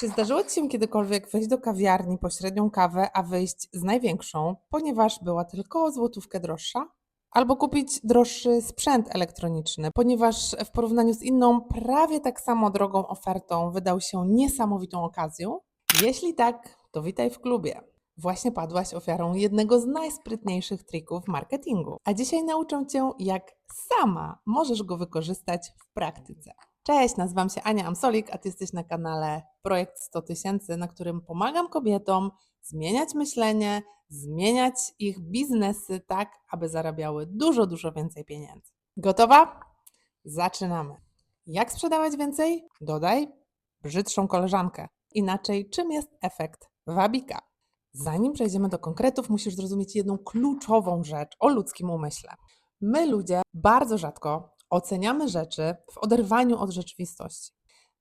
Czy zdarzyło Ci się kiedykolwiek wejść do kawiarni po średnią kawę, a wyjść z największą, ponieważ była tylko o złotówkę droższa? Albo kupić droższy sprzęt elektroniczny, ponieważ w porównaniu z inną, prawie tak samo drogą ofertą wydał się niesamowitą okazją? Jeśli tak, to witaj w klubie. Właśnie padłaś ofiarą jednego z najsprytniejszych trików marketingu. A dzisiaj nauczę Cię, jak sama możesz go wykorzystać w praktyce. Cześć, nazywam się Ania Amsolik, a Ty jesteś na kanale Projekt 100 tysięcy, na którym pomagam kobietom zmieniać myślenie, zmieniać ich biznesy tak, aby zarabiały dużo, dużo więcej pieniędzy. Gotowa? Zaczynamy. Jak sprzedawać więcej? Dodaj brzydszą koleżankę. Inaczej, czym jest efekt wabika? Zanim przejdziemy do konkretów, musisz zrozumieć jedną kluczową rzecz o ludzkim umyśle. My, ludzie, bardzo rzadko oceniamy rzeczy w oderwaniu od rzeczywistości.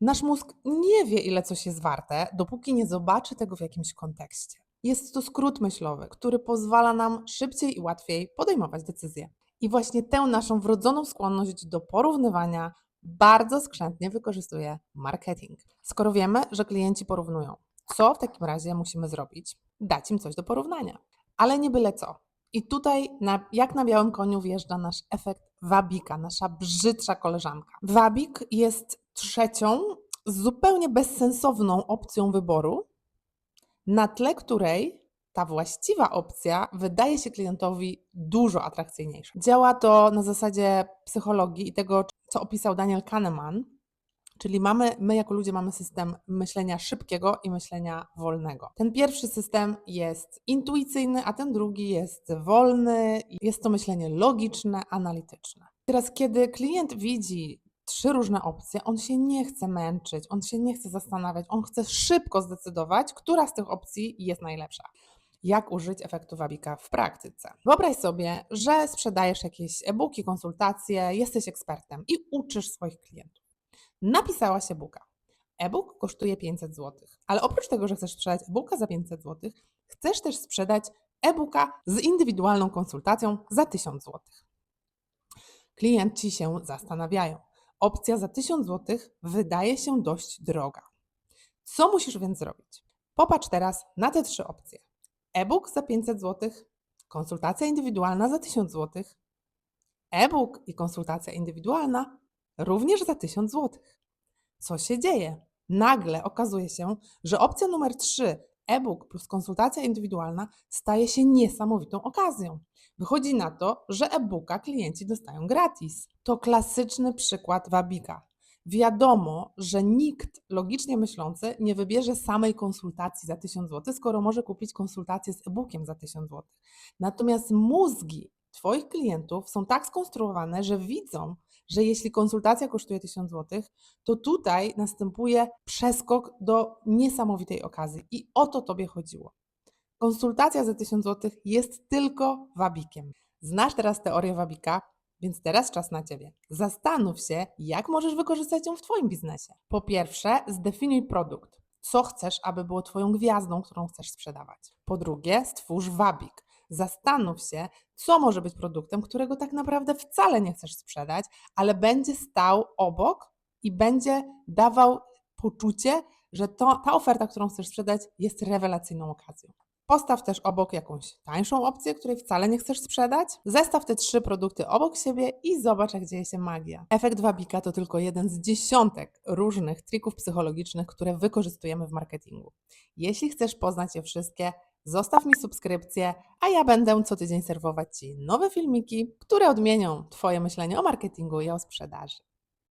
Nasz mózg nie wie, ile coś jest warte, dopóki nie zobaczy tego w jakimś kontekście. Jest to skrót myślowy, który pozwala nam szybciej i łatwiej podejmować decyzje. I właśnie tę naszą wrodzoną skłonność do porównywania bardzo skrzętnie wykorzystuje marketing. Skoro wiemy, że klienci porównują, co w takim razie musimy zrobić? Dać im coś do porównania. Ale nie byle co. I tutaj, na, jak na białym koniu, wjeżdża nasz efekt wabika, nasza brzydsza koleżanka. Wabik jest trzecią, zupełnie bezsensowną opcją wyboru, na tle której ta właściwa opcja wydaje się klientowi dużo atrakcyjniejsza. Działa to na zasadzie psychologii i tego, co opisał Daniel Kahneman, Czyli mamy, my jako ludzie mamy system myślenia szybkiego i myślenia wolnego. Ten pierwszy system jest intuicyjny, a ten drugi jest wolny. Jest to myślenie logiczne, analityczne. Teraz, kiedy klient widzi trzy różne opcje, on się nie chce męczyć, on się nie chce zastanawiać, on chce szybko zdecydować, która z tych opcji jest najlepsza jak użyć efektu wabika w praktyce. Wyobraź sobie, że sprzedajesz jakieś e-booki, konsultacje, jesteś ekspertem i uczysz swoich klientów napisałaś e-booka. E-book kosztuje 500 zł, ale oprócz tego, że chcesz sprzedać e-booka za 500 zł, chcesz też sprzedać e-booka z indywidualną konsultacją za 1000 zł. Klienci się zastanawiają. Opcja za 1000 zł wydaje się dość droga. Co musisz więc zrobić? Popatrz teraz na te trzy opcje. E-book za 500 zł, konsultacja indywidualna za 1000 zł, e-book i konsultacja indywidualna również za 1000 zł. Co się dzieje? Nagle okazuje się, że opcja numer 3, e-book plus konsultacja indywidualna, staje się niesamowitą okazją. Wychodzi na to, że e-booka klienci dostają gratis. To klasyczny przykład wabika. Wiadomo, że nikt logicznie myślący nie wybierze samej konsultacji za 1000 zł, skoro może kupić konsultację z e-bookiem za 1000 zł. Natomiast mózgi Twoich klientów są tak skonstruowane, że widzą, że jeśli konsultacja kosztuje 1000 zł, to tutaj następuje przeskok do niesamowitej okazji. I o to Tobie chodziło. Konsultacja za 1000 zł jest tylko wabikiem. Znasz teraz teorię wabika, więc teraz czas na Ciebie. Zastanów się, jak możesz wykorzystać ją w Twoim biznesie. Po pierwsze, zdefiniuj produkt. Co chcesz, aby było Twoją gwiazdą, którą chcesz sprzedawać. Po drugie, stwórz wabik. Zastanów się, co może być produktem, którego tak naprawdę wcale nie chcesz sprzedać, ale będzie stał obok i będzie dawał poczucie, że to, ta oferta, którą chcesz sprzedać, jest rewelacyjną okazją. Postaw też obok jakąś tańszą opcję, której wcale nie chcesz sprzedać. Zestaw te trzy produkty obok siebie i zobacz, jak dzieje się magia. Efekt wabika to tylko jeden z dziesiątek różnych trików psychologicznych, które wykorzystujemy w marketingu. Jeśli chcesz poznać je wszystkie, Zostaw mi subskrypcję, a ja będę co tydzień serwować Ci nowe filmiki, które odmienią Twoje myślenie o marketingu i o sprzedaży.